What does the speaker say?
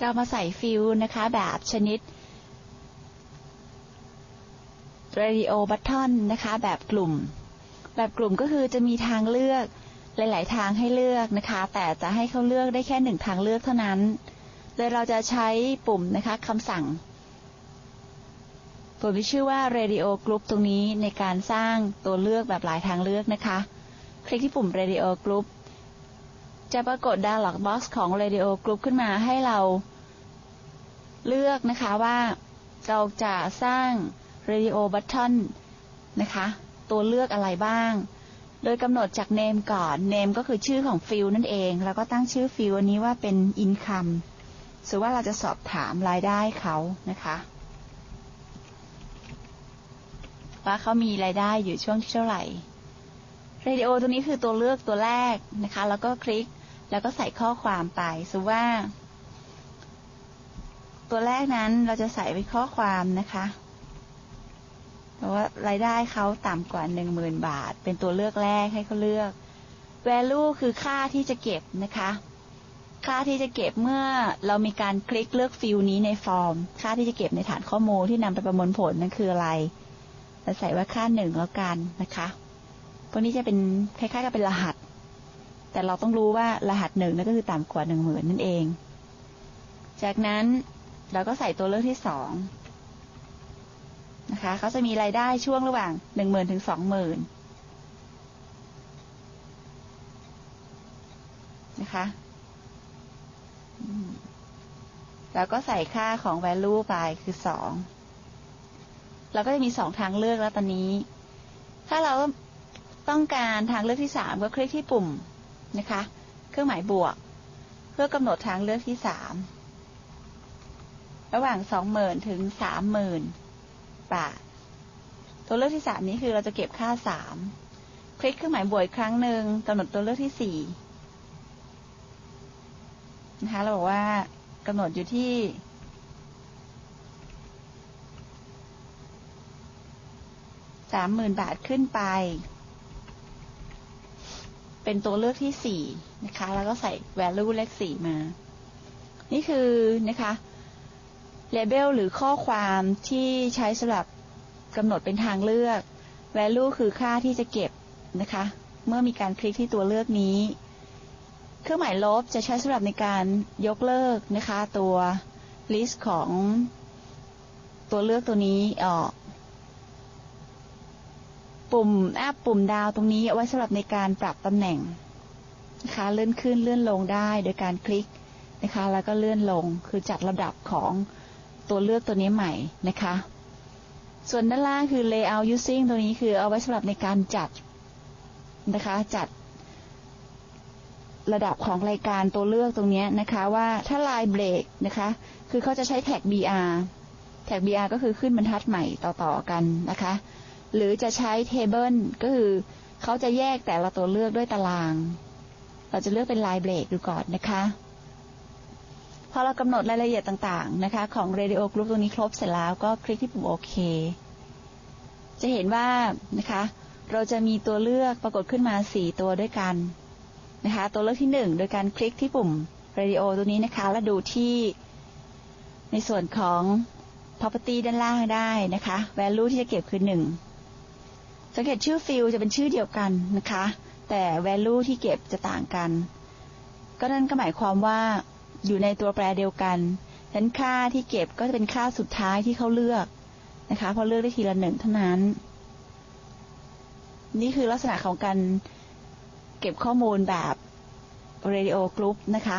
เรามาใส่ฟิลนะคะ แบบชนิด radio button นะคะ แบบกลุ่ม แบบกลุ่มก็คือจะมีทางเลือกหลาย ๆ ทางให้เลือกนะคะ แต่จะให้เขาเลือกได้แค่หนึ่งทางเลือกเท่านั้นเลยเราจะใช้ปุ่มนะคะคำสั่งปุ่มที่ชื่อว่า radio group ตรงนี้ในการสร้างตัวเลือกแบบหลายทางเลือกนะคะ คลิกที่ปุ่ม radio group จะปรากฏ dialog box ของ radio group ขึ้นมาให้เราเลือกนะคะว่าเราจะสร้าง radio button นะคะ ตัวเลือกอะไรบ้าง โดยกำหนดจาก name ก่อน name ก็คือชื่อของฟิลนั่นเอง แล้วก็ตั้งชื่อฟิลอันนี้ว่าเป็น income สมว่าเราจะสอบถามรายได้เขานะคะ ว่าเขามีรายได้อยู่ช่วงที่เท่าไหร่ radio ตัวนี้คือตัวเลือกตัวแรกนะคะ แล้วก็คลิกแล้วก็ใส่ข้อความไปสมว่า ตัวแรกนั้นเราจะใส่ไว้ข้อความนะคะเพราะว่ารายได้เขาต่ำกว่าหนึ่งหมื่นบาท เป็นตัวเลือกแรกให้เขาเลือก value คือค่าที่จะเก็บนะคะ ค่าที่จะเก็บเมื่อเรามีการคลิกเลือกฟิลนี้ในฟอร์ม ค่าที่จะเก็บในฐานข้อมูลที่นำไปประมวลผลนั่นคืออะไรเราใส่ว่าค่าหนึ่งแล้วกันนะคะ วกนี้จะเป็นคล้ายๆกับเป็นรหัส แต่เราต้องรู้ว่ารหัสหนึ่งนั่นก็คือต่ำกว่าหนึ่งหมื่นนั่นเอง จากนั้นเราก็ใส่ตัวเลือกที่สองนะคะเขาจะมีรายได้ช่วงระหว่างหนึ่งหมื่นถึงสองหมื่นนะคะแล้วก็ใส่ค่าของ value ไปคือสองเราก็จะมีสองทางเลือกแล้วตอนนี้ ถ้าเรา ต้องการทางเลือกที่สามก็คลิกที่ปุ่มนะคะ เครื่องหมายบวก เพื่อกำหนดทางเลือกที่สามระหว่างสองหมื่นถึงสามหมื่นบาท ตัวเลือกที่สามนี้คือเราจะเก็บค่าสามคลิกเครื่องหมายบวกอีกครั้งหนึ่งกำหนดตัวเลือกที่สี่นะคะ เราบอกว่ากำหนดอยู่ที่สามหมื่นบาทขึ้นไป เป็นตัวเลือกที่สี่นะคะ แล้วก็ใส่ value เลขสี่มา นี่คือนะคะเลเบลหรือข้อความที่ใช้สำหรับกำหนดเป็นทางเลือก value คือค่าที่จะเก็บนะคะ เมื่อมีการคลิกที่ตัวเลือกนี้ เครื่องหมายลบจะใช้สำหรับในการยกเลิกนะคะ ตัว list ของตัวเลือกตัวนี้ออก ปุ่มแอปปุ่มดาวตรงนี้เอาไว้สำหรับในการปรับตำแหน่งนะคะเลื่อนขึ้นเลื่อนลงได้โดยการคลิกนะคะ แล้วก็เลื่อนลงคือจัดระดับของตัวเลือกตัวนี้ใหม่นะคะ ส่วนด้านล่างคือ layout using ตัวนี้คือเอาไว้สำหรับในการจัดนะคะ จัดระดับของรายการตัวเลือกตรงนี้นะคะว่าถ้าลายเบรกนะคะ คือเขาจะใช้แท็ก br แท็ก br ก็คือขึ้นบรรทัดใหม่ต่อๆกันนะคะ หรือจะใช้ table ก็คือเขาจะแยกแต่ละตัวเลือกด้วยตาราง เราจะเลือกเป็นลายเบรกดูก่อนนะคะ พอเรากำหนดรายละเอียดต่างๆนะคะ ของ Radio Group ตรงนี้ครบเสร็จแล้วก็คลิกที่ปุ่มโอเค จะเห็นว่านะคะ เราจะมีตัวเลือกปรากฏขึ้นมา 4 ตัวด้วยกันนะคะ ตัวเลือกที่ 1 โดยการคลิกที่ปุ่ม Radio ตัวนี้นะคะ แล้วดูที่ในส่วนของ property ด้านล่างได้นะคะ value ที่จะเก็บคือ 1 สังเกตชื่อฟิลจะเป็นชื่อเดียวกันนะคะ แต่ value ที่เก็บจะต่างกัน ก็นั่นก็หมายความว่าอยู่ในตัวแปรเดียวกันฉะนั้นค่าที่เก็บก็จะเป็นค่าสุดท้ายที่เขาเลือกนะคะเพราะเลือกได้ทีละหนึ่งเท่านั้น นี่คือลักษณะของการเก็บข้อมูลแบบ radio group นะคะ